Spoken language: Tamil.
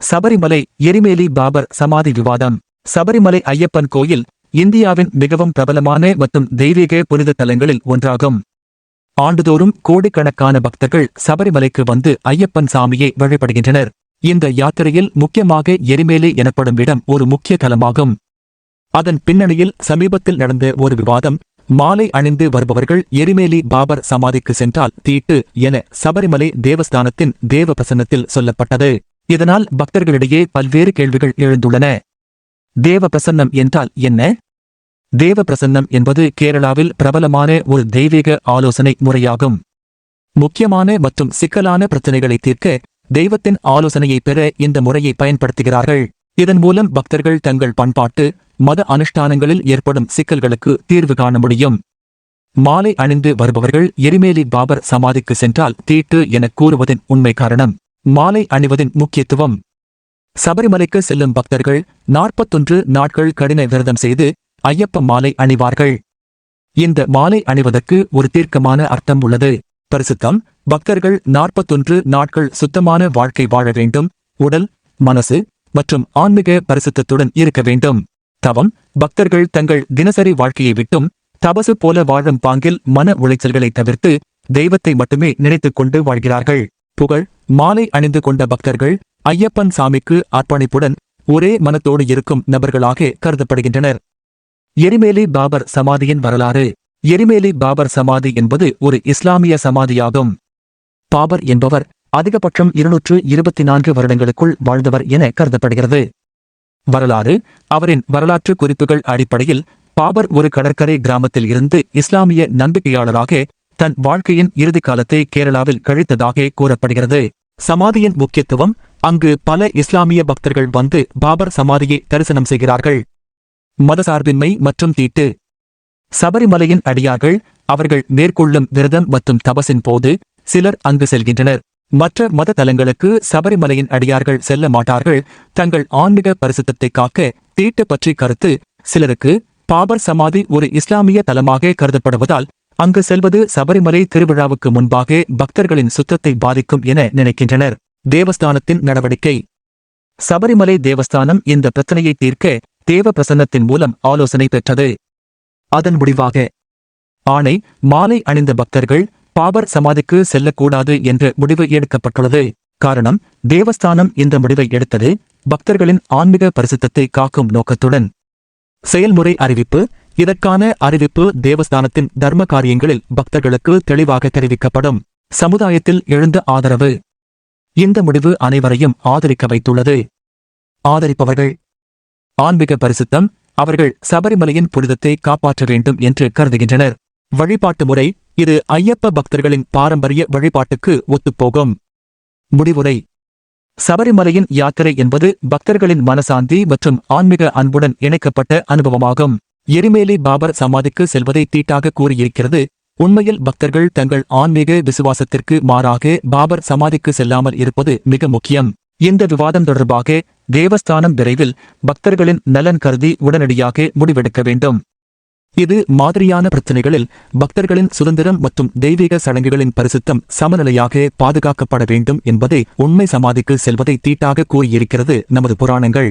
சபரிமலை எரிமேலி பாபர் சமாதி விவாதம். சபரிமலை ஐயப்பன் கோயில் இந்தியாவின் மிகவும் பிரபலமான மற்றும் தெய்வீக புனித தலங்களில் ஒன்றாகும். ஆண்டுதோறும் கோடிக்கணக்கான பக்தர்கள் சபரிமலைக்கு வந்து ஐயப்பன் சாமியை வழிபடுகின்றனர். இந்த யாத்திரையில் முக்கியமாக எரிமேலி எனப்படும் இடம் ஒரு முக்கிய தலமாகும். அதன் பின்னணியில் சமீபத்தில் நடந்த ஒரு விவாதம் மாலை அணிந்து வருபவர்கள் எரிமேலி பாபர் சமாதிக்கு சென்றால் தீட்டு என சபரிமலை தேவஸ்தானத்தின் தேவ பிரசன்னத்தில் சொல்லப்பட்டது. இதனால் பக்தர்களிடையே பல்வேறு கேள்விகள் எழுந்துள்ளன. தேவ பிரசன்னம் என்றால் என்ன? தேவ பிரசன்னம் என்பது கேரளாவில் பிரபலமான ஒரு தெய்வீக ஆலோசனை முறையாகும். முக்கியமான மற்றும் சிக்கலான பிரச்சனைகளை தீர்க்க தெய்வத்தின் ஆலோசனையை பெற இந்த முறையை பயன்படுத்துகிறார்கள். இதன் மூலம் பக்தர்கள் தங்கள் பண்பாட்டு மத அனுஷ்டானங்களில் ஏற்படும் சிக்கல்களுக்கு தீர்வு காண முடியும். மாலை அணிந்து வருபவர்கள் எரிமேலி பாபர் சமாதிக்கு சென்றால் தீட்டு என கூறுவதின் உண்மை காரணம். மாலை அணிவதின் முக்கியத்துவம். சபரிமலைக்கு செல்லும் பக்தர்கள் நாற்பத்தொன்று நாட்கள் கடின விரதம் செய்து ஐயப்ப மாலை அணிவார்கள். இந்த மாலை அணிவதற்கு ஒரு தீர்க்கமான அர்த்தம் உள்ளது. பரிசுத்தம் பக்தர்கள் நாற்பத்தொன்று நாட்கள் சுத்தமான வாழ்க்கை வாழ வேண்டும். உடல் மனசு மற்றும் ஆன்மீக பரிசுத்தத்துடன் இருக்க வேண்டும். தவம் பக்தர்கள் தங்கள் தினசரி வாழ்க்கையை விட்டும் தபசு போல வாழும் பாங்கில் மன உளைச்சல்களை தவிர்த்து தெய்வத்தை மட்டுமே நினைத்துக் கொண்டு வாழ்கிறார்கள். புகழ் மாலை அணிந்து கொண்ட பக்தர்கள் ஐயப்பன் சாமிக்கு அர்ப்பணிப்புடன் ஒரே மனத்தோடு இருக்கும் நபர்களாக கருதப்படுகின்றனர். எரிமேலி பாபர் சமாதியின் வரலாறு. எரிமேலி பாபர் சமாதி என்பது ஒரு இஸ்லாமிய சமாதியாகும். பாபர் என்பவர் அதிகபட்சம் இருநூற்று இருபத்தி நான்கு வருடங்களுக்குள் வாழ்ந்தவர் என கருதப்படுகிறது. வரலாறு அவரின் வரலாற்று குறிப்புகள் அடிப்படையில் பாபர் ஒரு கடற்கரை கிராமத்தில் இருந்து இஸ்லாமிய நம்பிக்கையாளராக தன் வாழ்க்கையின் இறுதி காலத்தை கேரளாவில் கழித்ததாக கூறப்படுகிறது. சமாதியின் முக்கியத்துவம் அங்கு பல இஸ்லாமிய பக்தர்கள் வந்து பாபர் சமாதியை தரிசனம் செய்கிறார்கள். மதசார்பின்மை மற்றும் தீட்டு. சபரிமலையின் அடியார்கள் அவர்கள் மேற்கொள்ளும் விரதம் மற்றும் தபசின் போது சிலர் அங்கு செல்கின்றனர். மற்ற மத தலங்களுக்கு சபரிமலையின் அடியார்கள் செல்ல மாட்டார்கள். தங்கள் ஆன்மீக பரிசுத்தத்தை காக்க தீட்டு பற்றி கருத்து சிலருக்கு பாபர் சமாதி ஒரு இஸ்லாமிய தலமாக கருதப்படுவதால் அங்கு செல்வது சபரிமலை திருவிழாவுக்கு முன்பாக பக்தர்களின் சுத்தத்தை பாதிக்கும் என நினைக்கின்றனர். தேவஸ்தானத்தின் நடவடிக்கை. சபரிமலை தேவஸ்தானம் இந்த பிரச்சனையை தீர்க்க தேவ பிரசன்னத்தின் மூலம் ஆலோசனை பெற்றது. அதன் முடிவாக ஆணை மாலை அணிந்த பக்தர்கள் பாபர் சமாதிக்கு செல்லக்கூடாது என்ற முடிவு எடுக்கப்பட்டுள்ளது. காரணம் தேவஸ்தானம் இந்த முடிவை எடுத்தது பக்தர்களின் ஆன்மீக பரிசுத்தத்தை காக்கும் நோக்கத்துடன். செயல்முறை அறிவிப்பு இதற்கான அறிவிப்பு தேவஸ்தானத்தின் தர்ம காரியங்களில் பக்தர்களுக்கு தெளிவாக தெரிவிக்கப்படும். சமுதாயத்தில் எழுந்த ஆதரவு. இந்த முடிவு அனைவரையும் ஆதரிக்க வைத்துள்ளது. ஆதரிப்பவர்கள். ஆன்மீக பரிசுத்தம். அவர்கள் சபரிமலையின் புனிதத்தை காப்பாற்ற வேண்டும் என்று கருதுகின்றனர். வழிபாட்டு முறை. இது ஐயப்ப பக்தர்களின் பாரம்பரிய வழிபாட்டுக்கு ஒத்துப்போகும். முடிவுரை. சபரிமலையின் யாத்திரை என்பது பக்தர்களின் மனசாந்தி மற்றும் ஆன்மீக அன்புடன் இணைக்கப்பட்ட அனுபவமாகும். எரிமேலி பாபர் சமாதிக்கு செல்வதை தீட்டாக கூறியிருக்கிறது. உண்மையில் பக்தர்கள் தங்கள் ஆன்மீக விசுவாசத்திற்கு மாறாக பாபர் சமாதிக்கு செல்லாமல் இருப்பது மிக முக்கியம். இந்த விவாதம் தொடர்பாக தேவஸ்தானம் விரைவில் பக்தர்களின் நலன் கருதி உடனடியாக முடிவெடுக்க வேண்டும். இது மாதிரியான பிரச்சனைகளில் பக்தர்களின் சுதந்திரம் மற்றும் தெய்வீக சடங்குகளின் பரிசுத்தம் சமநிலையாக பாதுகாக்கப்பட வேண்டும் என்பதை உண்மை சமாதிக்கு செல்வதை தீட்டாக கூறியிருக்கிறது நமது புராணங்கள்.